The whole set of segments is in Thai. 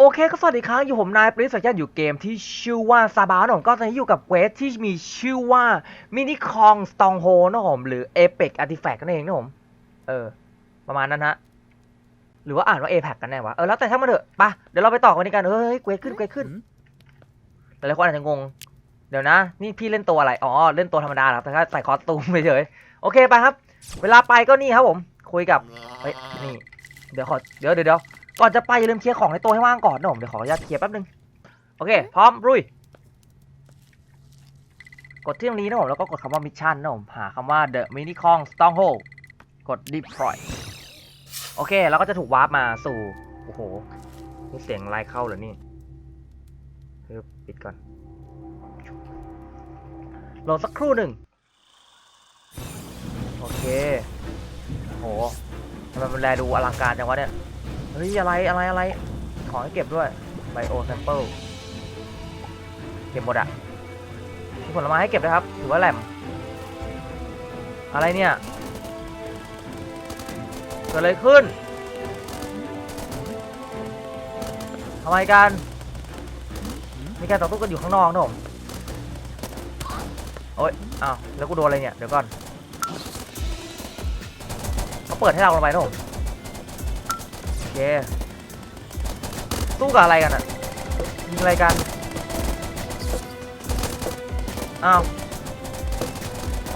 โอเคก็สวัสดีครับอยู่ผมนายปริศยันอยู่เกมที่ชื่อว่าซาบานะผมก็ตอนนี้อยู่กับเวสที่มีชื่อว่ามินิคองสตองโฮนะผมหรือเอ e ปกอาร์ติแฟกนั่นเองนะผมเออ ประมาณนั้นฮะหรือว่าอ่านว่าเอ e ปกันแน่วะเออแล้วแต่ถ้างมาเถอะไปะเดี๋ยวเราไปต่อกันดีกันเฮ้ยเควสขึ้นเควสขึ้นแต่หลายคนอาจจะงง เดี๋ยวนะ นี่พี่เล่นตัวอะไรอ๋อเล่นตัวธรรมดาเหรอแต่ถ้าใส่คอสตูมไปเฉยโอเคไปครับ เวลาไปก็นี่ครับผม คุยกับเฮ้ยนี่เดี๋ยวขอเดี๋ยวเดี๋ยว ก่อนจะไปอย่าลืมเคลียร์ของในตัวให้ว่างก่อนนะผมเดี๋ยวขออนุญาตเคลียร์แป๊บนึงโอเค พร้อมรุยกดที่ตรงนี้นะผมแล้วก็กดคำว่ามิชชั่นนะผมหาคำว่า The Mini Kong Stronghold กด Deploy โอเคแล้วก็จะถูกวาร์ปมาสู่โอ้โหนี่เสียงไลน์เข้าเหรอนี่ปิดก่อนรอสักครู่หนึ่งโอเคโหทำไมมันแลดูอลังการจังวะเนี่ย ฮ้ยอะไรอะไรอะไร ของให้เก็บด้วยไบโอแซมเปิลเก็บหมดอะมีผลไม้ให้เก็บนะครับ ถือว่าแหลม อะไรเนี่ย เกิดอะไรขึ้นทำไมกัน มีการต่อสู้กันอยู่ข้างนอกนะผมโอ๊ยอ้าวแล้วกูโดนอะไรเนี่ย เดี๋ยวก่อนเขาเปิดให้เราลงไปนะผม เคสู้กับอะไรกันอะยิงอะไรกัน อ้าว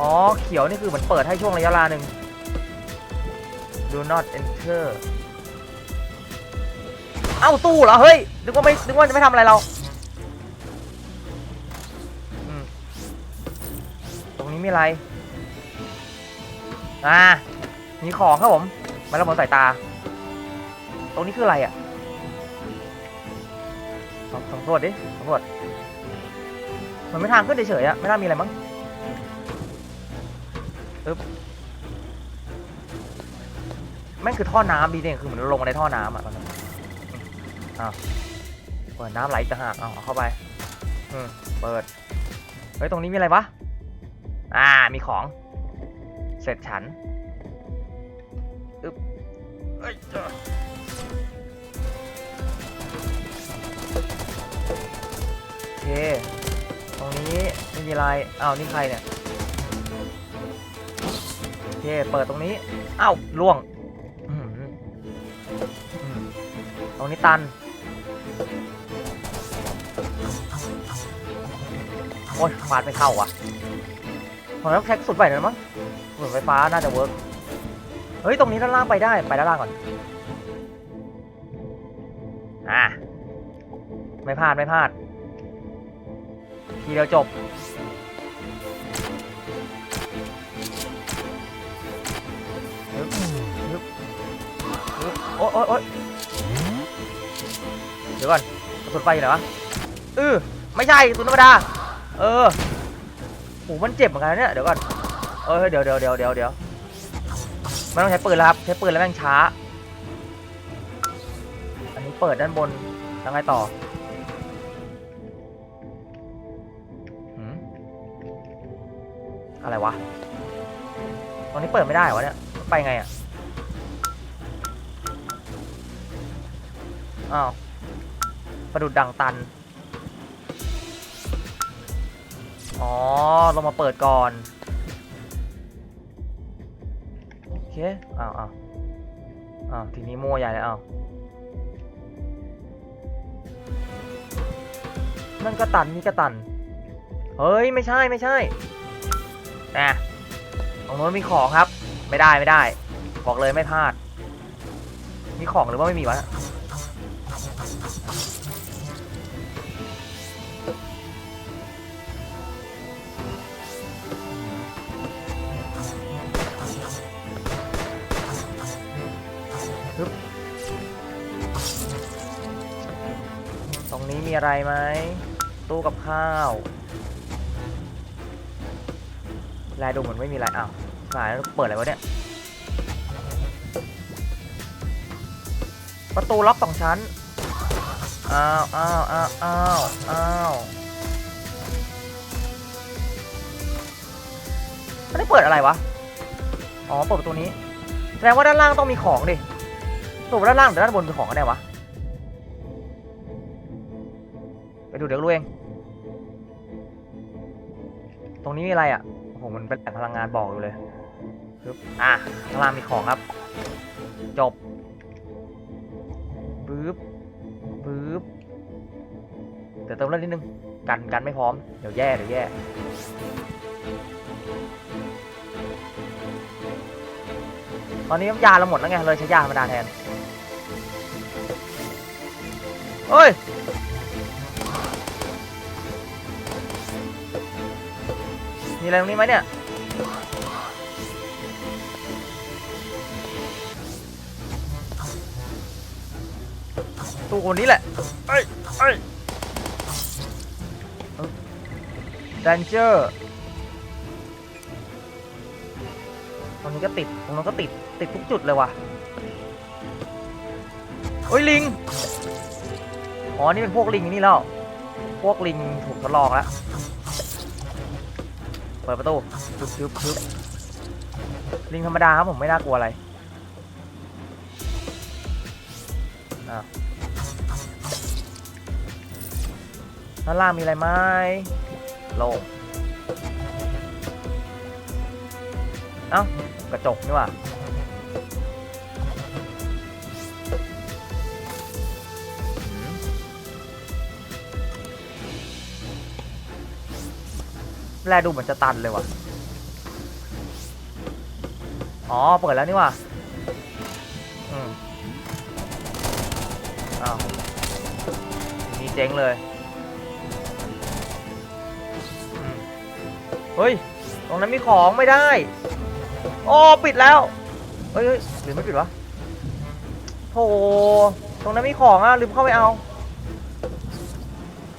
อ๋อ เขียวนี่คือเหมือนเปิดให้ช่วงระยะเวลาหนึ่ง do not enter เอ้าตู้เหรอ เฮ้ย นึกว่าไม่ นึกว่าจะไม่ทำอะไรเรา ตรงนี้มีอะไร อ่า มีของครับผม มาแล้วมองสายตา ตรงนี้คืออะไรอะลองสำรวจดิสำรวจมันไม่ทางขึ้นเฉยๆอะไม่น่ามีอะไรมั้งอึ๊บแม่งคือท่อน้ำดีเนี่ยคือเหมือนลงในท่อน้ำอะตอนนั้นอ้าวเปิดน้ำไหลอีกต่างหากเอาเอาเข้าไปอืมเปิดเฮ้ยตรงนี้มีอะไรวะอ่ามีของ เสร็จฉันอึ๊บเอ้ย ตรงนี้ไม่มีอะไรอ้าวนี่ใครเนี่ย โอเค เปิดตรงนี้ อ้าวล่วงตรงนี้ตัน โอ้ยฟาดไม่เข้าว่ะผมต้องใช้กสุนไฟหน่อยมั้งกระสุนไฟฟ้าน่าจะเวิร์กเฮ้ย ตรงนี้ด้านล่างไปได้ ไปด้านล่างก่อน อะ ไม่พลาด ไม่พลาด ทีเดียวจบ โอ๊ยโอ๊ยโอ๊ยเดี๋ยวก่อนกระสุนไฟอยู่ไหนวะเออไม่ใช่กระสุนธรรมดา เออโหมันเจ็บเหมือนกันนะเนี่ย เดี๋ยวก่อน เออเดี๋ยวเดี๋ยวเดี๋ยวเดี๋ยวเดี๋ยวไม่ต้องใช้ปืนแล้วครับ ใช้ปืนแล้วแม่งช้า อันนี้เปิดด้านบนแล้วไงต่อ อะไรวะ ตรงนี้เปิดไม่ได้เหรอวะเนี่ย ไปไงอะ อ้าว ประดุดดังตัน อ๋อ ลงมาเปิดก่อน โอเค อ้าวอ้าวอ้าวทีนี้มั่วใหญ่เลยอ้าวนั่นก็ตันนี่ก็ตัน เฮ้ย ไม่ใช่ไม่ใช่ นะตรงโน้นมีของครับ ไม่ได้ไม่ได้ บอกเลยไม่พลาด มีของหรือว่าไม่มีวะตรงนี้มีอะไรไหมตู้กับข้าว ลายดูเหมือนไม่มีอะไรอ้าวสายเปิดอะไรวะเนี่ย ประตูล็อกสองชั้น อ้าวอ้าวอ้าวอ้าวอ้าวอันนี้เปิดอะไรวะ อ๋อ เปิดประตูนี้ แสดงว่าด้านล่างต้องมีของดิตัวด้านล่างหรือด้านบนมีของกันแน่วะ ไปดูเดี๋ยวรู้เอง ตรงนี้มีอะไรอะ หมันเป็นแหล่งพลังงานบอกอยู่เลยปึ๊บอะข้างล่างมีของครับ จบปึ๊บปึ๊บเดี๋ยวเติมเลือดนิดนึง กันกันไม่พร้อม เดี๋ยวแย่เดี๋ยวแย่ตอนนี้ยาเราหมดแล้วไงเลยใช้ยาธรรมดาแทนเฮ้ย มีอะไรตรงนี้ไหมเนี่ย ตู้คนนี้แหละ เอ้ยเอ้ยดันเจอร์ตรงนี้ก็ติด ตรงนั้นก็ติด ติดทุกจุดเลยว่ะเฮ้ยลิง อ๋อ นี่เป็นพวกลิงนี่แล้ว พวกลิงถูกทดลองแล้ว เปิดประตูทึบทึบทึบลิงธรรมดาครับผมไม่น่ากลัวอะไรอ้าวด้านล่างมีอะไรไหมโล่งเอ้ากระจกนี่ว่า แลดูเหมือนจะตันเลยว่ะ อ๋อ เปิดแล้วนี่ว่ะ อืมอ้าวนี่เจ๊งเลยเฮ้ย ตรงนั้นมีของไม่ได้ โอ้ปิดแล้ว เฮ้ยเฮ้ยหรือไม่ปิดวะโธ่ตรงนั้นมีของอะลืมเข้าไปเอา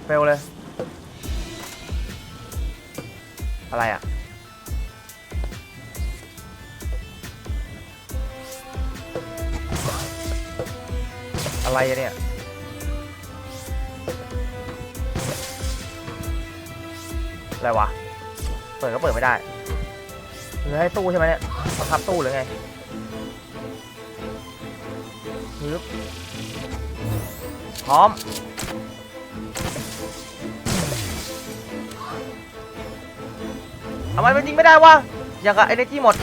เฟลเลย อะไรอะ อะไรอะเนี่ย อะไรวะ เปิดก็เปิดไม่ได้หรือให้ตู้ใช่ไหมเนี่ยบังคับตู้หรือไงฮึบพร้อม ทำไมมันยิงไม่ได้วะอย่างกับเอเนจีหมด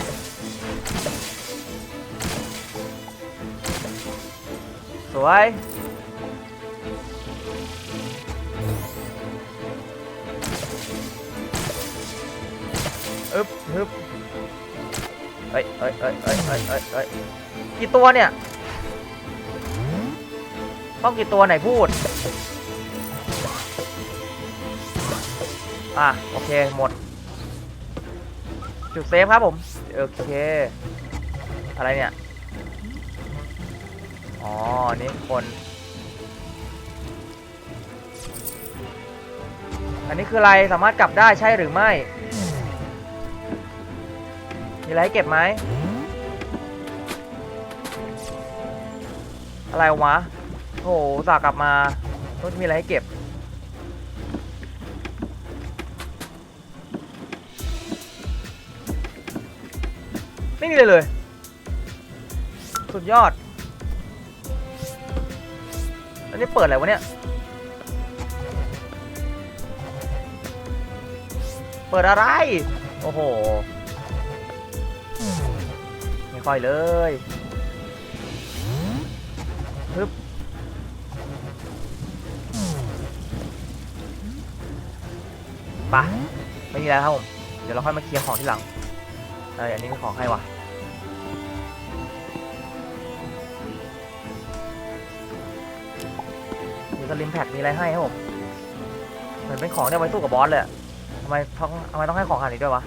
สวยอึบฮึบเอ้ยเอ้ยเอ้ยเอ้ยเอ้ยเอ้ยเอ้ยกี่ตัวเนี่ย ต้องกี่ตัวไหนพูด อะ โอเค หมด จุดเซฟครับผม โอเค อะไรเนี่ย อ๋อ นี่คน อันนี้คืออะไร สามารถกลับได้ใช่หรือไม่ มีอะไรให้เก็บไหม อะไรวะ โหสากลับมาต้องมีอะไรให้เก็บ มีเลยเลย สุดยอด อันนี้เปิดอะไรวะเนี่ย เปิดอะไร โอ้โห ไม่ค่อยเลยฮึบปะไม่มีแล้วครับผม เดี๋ยวเราค่อยมาเคลียร์ของที่หลังเอออันนี้มีของให้ว่ะ สลิมแพ็กมีอะไรให้ครับผม เหมือนเป็นของเนี่ยไว้สู้กับบอสเลยทำไมต้องทำไมต้องให้ของขนาดนี้ด้วยวะ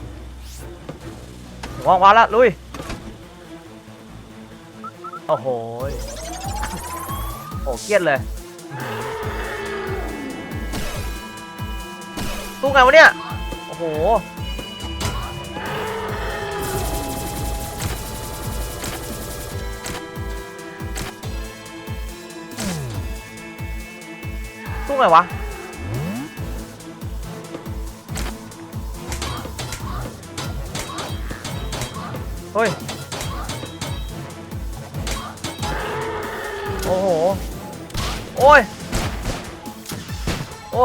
ว่างวาละลุย โอ้โห โอ้เกลียดเลยสู้ไงวะเนี่ย โอ้โห สู้ไงวะเฮ้ย โอ้โห โอ้ย โอ้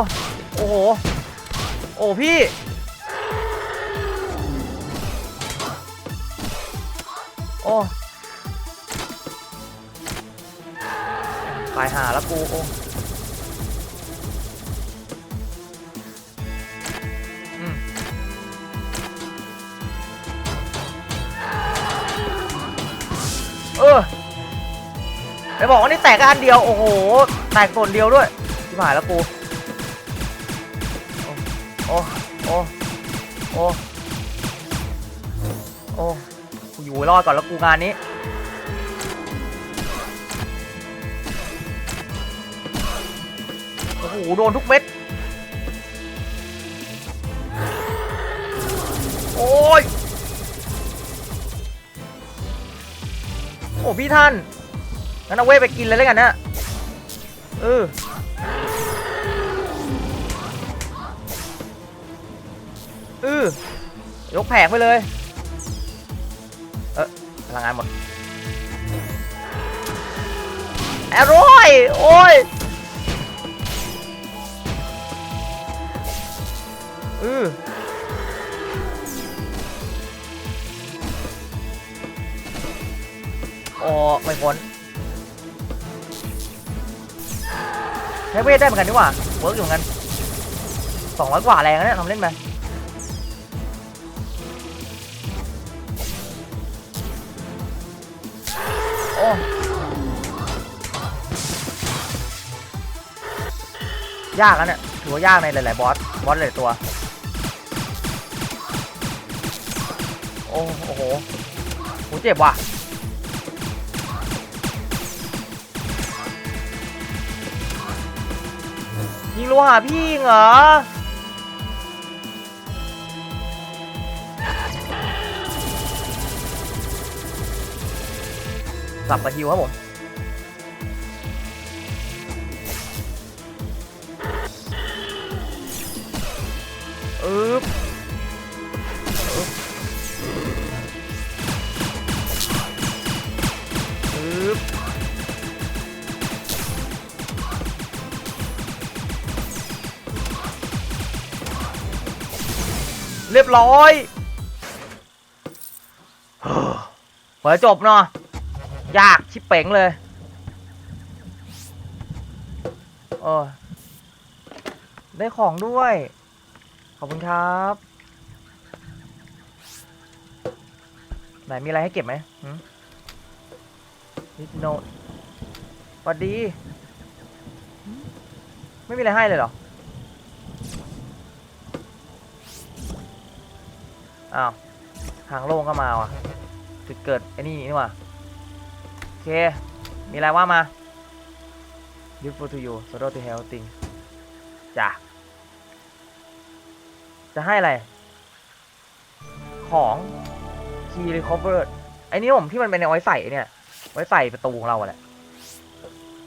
โอ้โห โอ้พี่ โอ้ตายหาแล้วกู โอ้ ไปบอกว่านี่แตกอันเดียว โอ้โห แตกส่วนเดียวด้วยที่หายแล้วกู โอ้ โอ้ โอ้ โอ้ กูอยู่รอดก่อนแล้วกูงานนี้ โอ้โห โดนทุกเม็ด โอ้ย โอ้พี่ท่าน งั้นเอาเว้ไปกินเลยแล้วกันนะเออเออยกแผงไปเลย เออพลังงานหมดอร่อย โอ้ยเออโอ้ไม่พ้น ใช้เวทได้เหมือนกันนี่หว่าเวิร์กอยู่เหมือนกันสองร้อยกว่าแรงนะเนี่ยทำเล่นไปโอ้ยากนะเนี่ยถือว่ายากในหลาย ๆ บอส บอสหลายตัว โอ้โอ้โหโหเจ็บว่ะ ยิงรัวหาพี่ยิงเหรอกลับตาฮิวครับผม เรียบร้อยเฮ้อเปิดจบเนาะยากชิบเป๋งเลยเออได้ของด้วย ขอบคุณครับ ไหนมีอะไรให้เก็บไหมนิดโนสวัสดี ไม่มีอะไรให้เลยเหรอ อ้าวทางโล่งก็มาว่ะจุดเกิดไอ้นี่นี่ว่ะโอเค มีอะไรว่ามา Beautiful to you s o do to hell thing จ้ะจะให้อะไร ของ key recover ไอ้นี่ผมที่มันเป็นเอาไว้ใส่เนี่ย ไว้ใส่ประตูของเราแหละ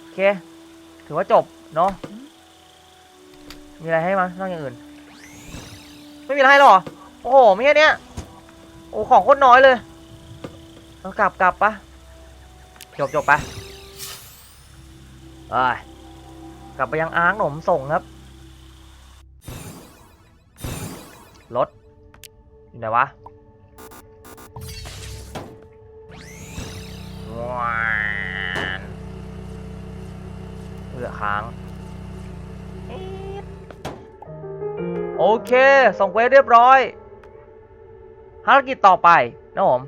โอเค ถือว่าจบเนาะมีอะไรให้มั้ยนอกอย่างอื่น ไม่มีอะไรหรอ โอ้โหไม่ใช่เนี้ยโอ้ของโคตรน้อยเลยเอากลับกลับปะจบจบไปเอ้ยกลับไปยังอ้าร์คหนมส่งครับรถอยู่ไหนวะว้านเอือค้างโอเค ส่งเวเรียบร้อย ภารกิจต่อไปนะผม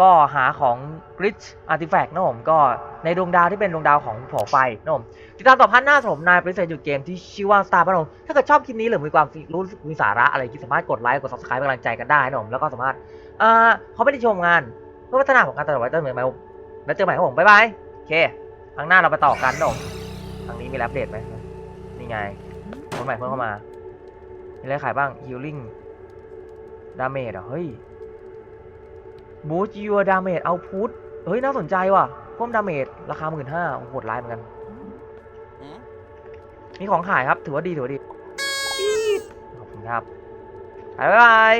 ก็หาของ Glitch Artifact นะผมก็ในดวงดาวที่เป็นดวงดาวของเผาไฟนะผมติดตามต่อพันหน้าสมนายปริเศษอยู่เกมที่ชื่อว่า Star นะผมถ้าเกิดชอบคลิปนี้หรือมีความรู้สึกมีสาระอะไรที่สามารถกดไลค์กด Subscribe เป็นกำลังใจกันได้นะผมแล้วก็สามารถอ่าเขาไม่ได้ชมงานเพื่อพัฒนาของการตลอดไว้เติมเหมือนไหมผมแล้วเจอใหม่ครับผมบ๊ายบายโอเคครั้งหน้าเราไปต่อกันนะผมครั้งนี้มีแรปเดตไหมนี่ไงคนใหม่เพิ่มเข้ามามีอะไรขายบ้าง healing damage เหรอเฮ้ย บูสต์ยูดาเมจเอาพุทเฮ้ย น่าสนใจว่ะเพิ่มดาเมจราคาหมื่นห้าโหดร้ายเหมือนกัน มีของขายครับ ถือว่าดี ถือว่าดี ขอบคุณครับ บ๊ายบาย